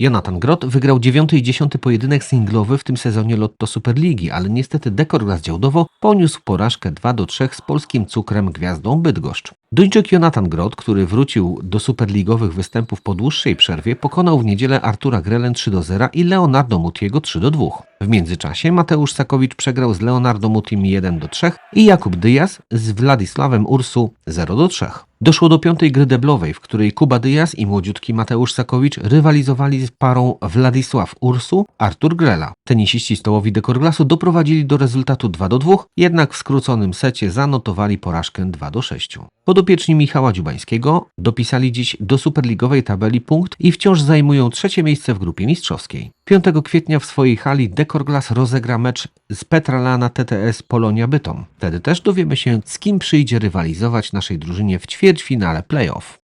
Jonathan Grot wygrał dziewiąty i dziesiąty pojedynek singlowy w tym sezonie Lotto Superligi, ale niestety Dekorglas Działdowo poniósł porażkę 2 do 3 z polskim cukrem gwiazdą Bydgoszcz. Duńczyk Jonathan Grot, który wrócił do superligowych występów po dłuższej przerwie, pokonał w niedzielę Artura Grelen 3 do 0 i Leonardo Mutiego 3 do 2. W międzyczasie Mateusz Sakowicz przegrał z Leonardo Mutim 1 do 3 i Jakub Dyaz z Władysławem Ursu 0 do 3. Doszło do piątej gry deblowej, w której Kuba Dyaz i młodziutki Mateusz Sakowicz rywalizowali z parą Władysław Ursu, Artur Grela. Tenisiści stołowi Dekorglasu doprowadzili do rezultatu 2 do 2, jednak w skróconym secie zanotowali porażkę 2 do 6. Podopieczni Michała Dziubańskiego dopisali dziś do superligowej tabeli punkt i wciąż zajmują trzecie miejsce w grupie mistrzowskiej. 5 kwietnia w swojej hali Dekorglas rozegra mecz z Petralana TTS Polonia Bytom. Wtedy też dowiemy się, z kim przyjdzie rywalizować naszej drużynie w ćwierćfinale playoff.